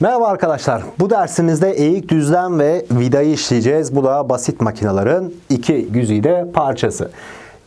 Merhaba arkadaşlar. Bu dersimizde eğik düzlem ve vidayı işleyeceğiz. Bu da basit makinelerin iki güzide parçası.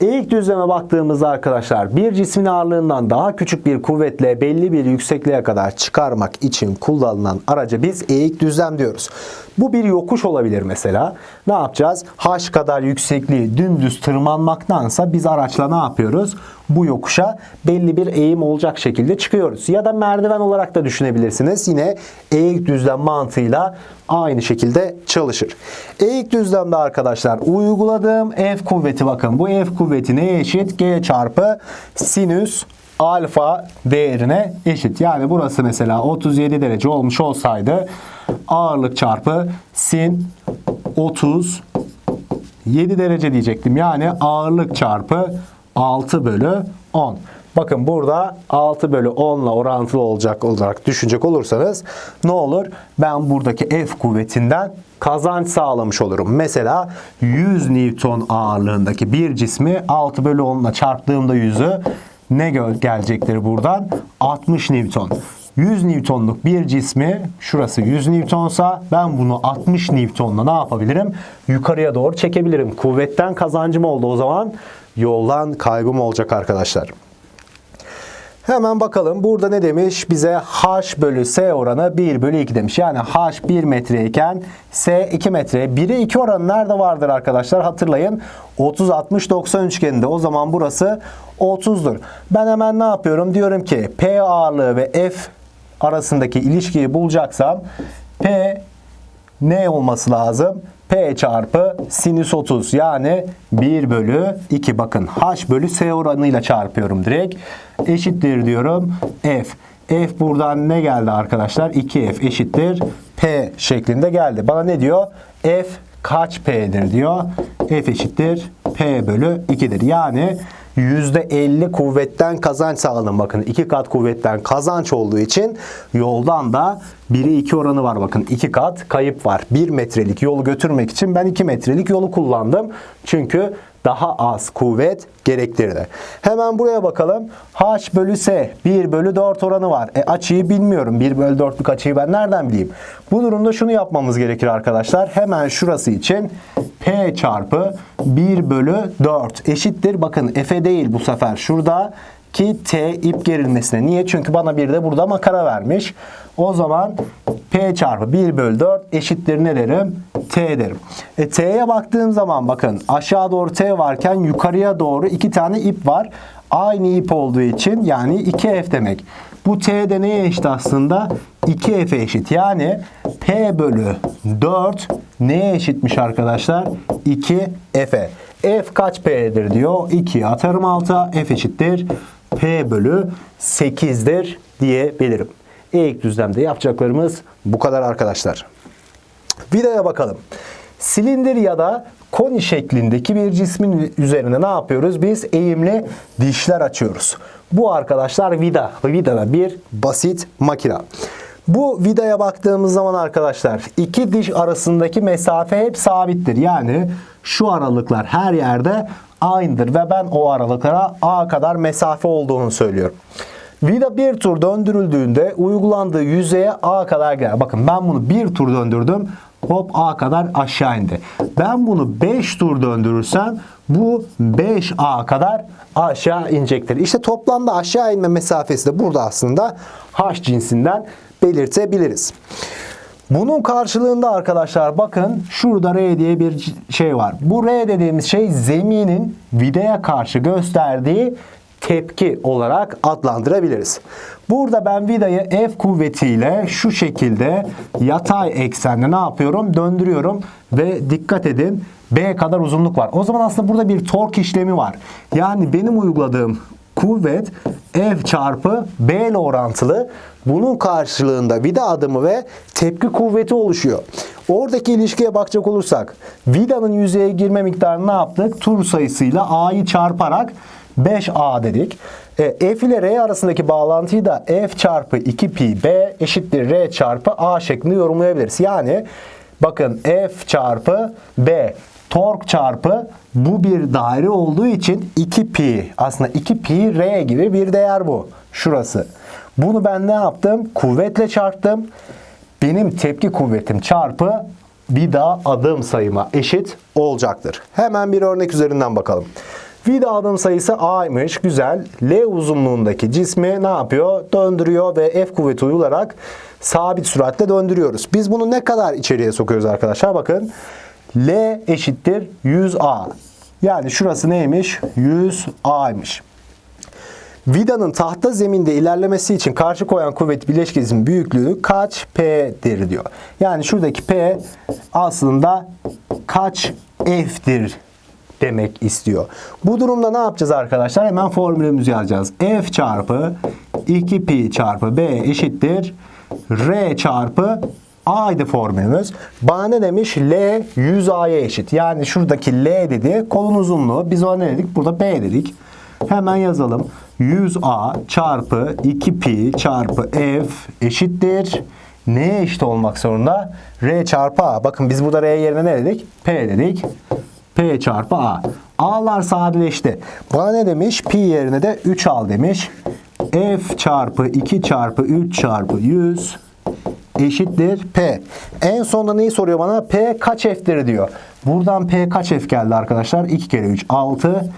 Eğik düzleme baktığımızda arkadaşlar bir cismin ağırlığından daha küçük bir kuvvetle belli bir yüksekliğe kadar çıkarmak için kullanılan araca biz eğik düzlem diyoruz. Bu bir yokuş olabilir mesela. Ne yapacağız? H kadar yüksekliği dümdüz tırmanmaktansa biz araçla ne yapıyoruz? Bu yokuşa belli bir eğim olacak şekilde çıkıyoruz. Ya da merdiven olarak da düşünebilirsiniz. Yine eğik düzlem mantığıyla aynı şekilde çalışır. Eğik düzlemde arkadaşlar uyguladığım F kuvveti bakın. Bu F kuvveti neye eşit? G çarpı sinüs alfa değerine eşit. Yani burası mesela 37 derece olmuş olsaydı ağırlık çarpı sin 30 7 derece diyecektim. Yani ağırlık çarpı 6 bölü 10. Bakın burada 6 bölü 10 ile orantılı olacak olarak düşünecek olursanız ne olur? Ben buradaki F kuvvetinden kazanç sağlamış olurum. Mesela 100 Newton ağırlığındaki bir cismi 6 bölü 10 ile çarptığımda 100'ü ne gel- gelecektir buradan? 60 Newton. 100 Newton'luk bir cismi şurası 100 Newton'sa ben bunu 60 Newton'la ne yapabilirim? Yukarıya doğru çekebilirim. Kuvvetten kazancım oldu o zaman yoldan kaybım olacak arkadaşlar. Hemen bakalım burada ne demiş? Bize h bölü s oranı 1 bölü 2 demiş. Yani h 1 metreyken s 2 metre. 1'e 2 oranı nerede vardır arkadaşlar? Hatırlayın 30-60-90 üçgeninde. O zaman burası 30'dur. Ben hemen ne yapıyorum? Diyorum ki P ağırlığı ve F arasındaki ilişkiyi bulacaksam P ne olması lazım? P çarpı sinüs 30 yani 1 bölü 2 bakın H bölü S oranıyla çarpıyorum direkt. Eşittir diyorum F. F buradan ne geldi arkadaşlar? 2F eşittir P şeklinde geldi. Bana ne diyor? F kaç P'dir diyor. F eşittir P bölü 2'dir. Yani %50 kuvvetten kazanç sağladım. Bakın iki kat kuvvetten kazanç olduğu için yoldan da 1'e 2 oranı var. Bakın iki kat kayıp var. 1 metrelik yolu götürmek için ben 2 metrelik yolu kullandım. Çünkü daha az kuvvet gerektirdi. Hemen buraya bakalım. H bölü S 1 bölü 4 oranı var. E açıyı bilmiyorum. 1 bölü 4'lük açıyı ben nereden bileyim? Bu durumda şunu yapmamız gerekir arkadaşlar. Hemen şurası için P çarpı 1 bölü 4 eşittir. Bakın F'e değil bu sefer. Şurada ki T ip gerilmesine. Niye? Çünkü bana bir de burada makara vermiş. O zaman P çarpı 1 bölü 4 eşittir ne derim? T derim. E, T'ye baktığım zaman bakın aşağı doğru T varken yukarıya doğru iki tane ip var. Aynı ip olduğu için yani 2F demek. Bu T de neye eşit aslında? 2F'e eşit. Yani P bölü 4 neye eşitmiş arkadaşlar? 2F'e. F kaç P'dir diyor. 2 atarım alta. F eşittir. P bölü 8'dir diyebilirim. Eğik düzlemde yapacaklarımız bu kadar arkadaşlar. Vidaya bakalım. Silindir ya da koni şeklindeki bir cismin üzerine ne yapıyoruz? Biz eğimli dişler açıyoruz. Bu arkadaşlar vida. Vida da bir basit makina. Bu vidaya baktığımız zaman arkadaşlar iki diş arasındaki mesafe hep sabittir. Yani şu aralıklar her yerde aynıdır ve ben o aralıklara A kadar mesafe olduğunu söylüyorum. Vida bir tur döndürüldüğünde uygulandığı yüzeye A kadar gelir. Bakın ben bunu bir tur döndürdüm. Hop A kadar aşağı indi. Ben bunu 5 tur döndürürsem bu 5A kadar aşağı inecektir. İşte toplamda aşağı inme mesafesi de burada aslında H cinsinden belirtebiliriz. Bunun karşılığında arkadaşlar bakın şurada R diye bir şey var. Bu R dediğimiz şey zeminin vidaya karşı gösterdiği tepki olarak adlandırabiliriz. Burada ben vidayı F kuvvetiyle şu şekilde yatay eksende ne yapıyorum? Döndürüyorum ve dikkat edin B kadar uzunluk var. O zaman aslında burada bir tork işlemi var. Yani benim uyguladığım kuvvet F çarpı B ile orantılı. Bunun karşılığında vida adımı ve tepki kuvveti oluşuyor. Oradaki ilişkiye bakacak olursak vidanın yüzeye girme miktarını ne yaptık? Tur sayısıyla A'yı çarparak 5A dedik. E, F ile R arasındaki bağlantıyı da F çarpı 2 pi B eşittir R çarpı A şeklinde yorumlayabiliriz. Yani bakın F çarpı B tork çarpı bu bir daire olduğu için 2 pi. Aslında 2 pi r gibi bir değer bu. Şurası. Bunu ben ne yaptım? Kuvvetle çarptım. Benim tepki kuvvetim çarpı vida adım sayıma eşit olacaktır. Hemen bir örnek üzerinden bakalım. Vida adım sayısı A'ymış. Güzel. L uzunluğundaki cismi ne yapıyor? Döndürüyor ve F kuvveti uygularak sabit süratle döndürüyoruz. Biz bunu ne kadar içeriye sokuyoruz arkadaşlar? Bakın. L eşittir 100A. Yani şurası neymiş? 100A'ymış. Vidanın tahta zeminde ilerlemesi için karşı koyan kuvvet bileşkesinin büyüklüğü kaç P'dir diyor. Yani şuradaki P aslında kaç F'tir demek istiyor. Bu durumda ne yapacağız arkadaşlar? Hemen formülümüzü yazacağız. F çarpı 2pi çarpı B eşittir R çarpı A'ydı formülümüz. Bana ne demiş? L 100A'ya eşit. Yani şuradaki L dedi kolun uzunluğu. Biz ona ne dedik? Burada B dedik. Hemen yazalım. 100A çarpı 2pi çarpı F eşittir. Neye eşit olmak zorunda? R çarpı A. Bakın biz burada R yerine ne dedik? P dedik. P çarpı A. A'lar sadeleşti. Bana ne demiş? Pi yerine de 3 al demiş. F çarpı 2 çarpı 3 çarpı 100 eşittir P. En sonunda neyi soruyor bana? P kaç F'tir diyor. Buradan P kaç F geldi arkadaşlar? 2 kere 3 6.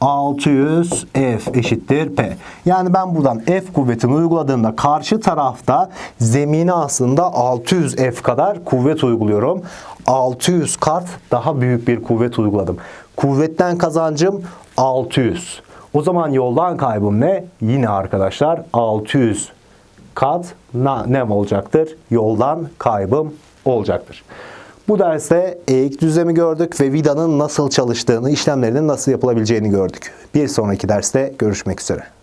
600 F eşittir P. Yani ben buradan F kuvvetini uyguladığımda karşı tarafta zemine aslında 600 F kadar kuvvet uyguluyorum. 600 kat daha büyük bir kuvvet uyguladım. Kuvvetten kazancım 600. O zaman yoldan kaybım ne? Yine arkadaşlar 600 kat ne olacaktır? Yoldan kaybım olacaktır. Bu derste eğik düzlemi gördük ve vidanın nasıl çalıştığını, işlemlerinin nasıl yapılabileceğini gördük. Bir sonraki derste görüşmek üzere.